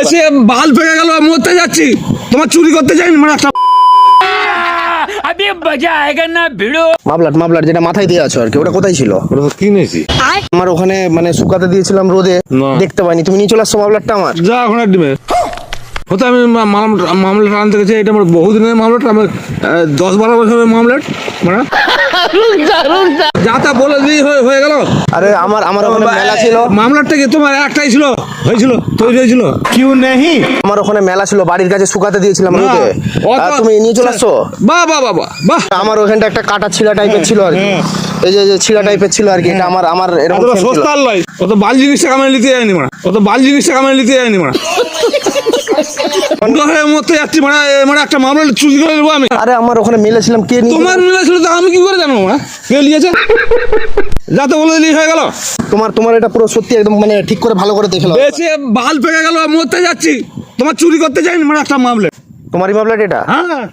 এসে বাল পেকে গেল মরতে যাচ্ছি। তোমার চুরি করতে চাই মানে একটা যেটা মাথায় দিয়ে আছো আর কি ওটা কোথায় ছিল? কিনেছি। আমার ওখানে মানে শুকাতে দিয়েছিলাম রোদে দেখতে পাইনি। তুমি নিয়ে চলে আসছো মাবলারটা আমার? যা ওখানে হতে আমি মামলা মামলাটা আনতে গেছি এটা আমার বহুদিনের মামলাটা আমার দশ বারো বছরের মামলাট মানে। যা তা বলে হয়ে গেল। আরে আমার আমার ওখানে মেলা ছিল। মামলাটা কি তোমার একটাই ছিল হয়েছিল তৈরি হয়েছিল। আমার ওখানে মেলা ছিল বাড়ির কাছে শুকাতে দিয়েছিলাম রোদে। তুমি নিয়ে চলে আসছো? বাহ বাহ বাহ বাহ বাহ। আমার ওখানটা একটা কাটা ছিলা টাইপের ছিল আর কি। এই যে ছিলা টাইপের ছিল আর কি এটা আমার আমার এরকম লয় অত বাল জিনিসটা কামাই নিতে যায়নি মানে অত বাল জিনিসটা কামাই নিতে যায়নি মানে মানে একটা মামলা চুরি করে নেব আমি। আরে আমার ওখানে মেলেছিলাম কে তোমার মিলেছিল তো আমি কি করে জানব মানে কে নিয়েছে? যাতে বলে দিলি হয়ে গেল। তোমার তোমার এটা পুরো সত্যি একদম মানে ঠিক করে ভালো করে দেখে নাও। বেশি বাল পেকে গেল মরতে যাচ্ছি। তোমার চুরি করতে যাইনি মানে একটা মামলা। তোমারই মামলাট এটা? হ্যাঁ।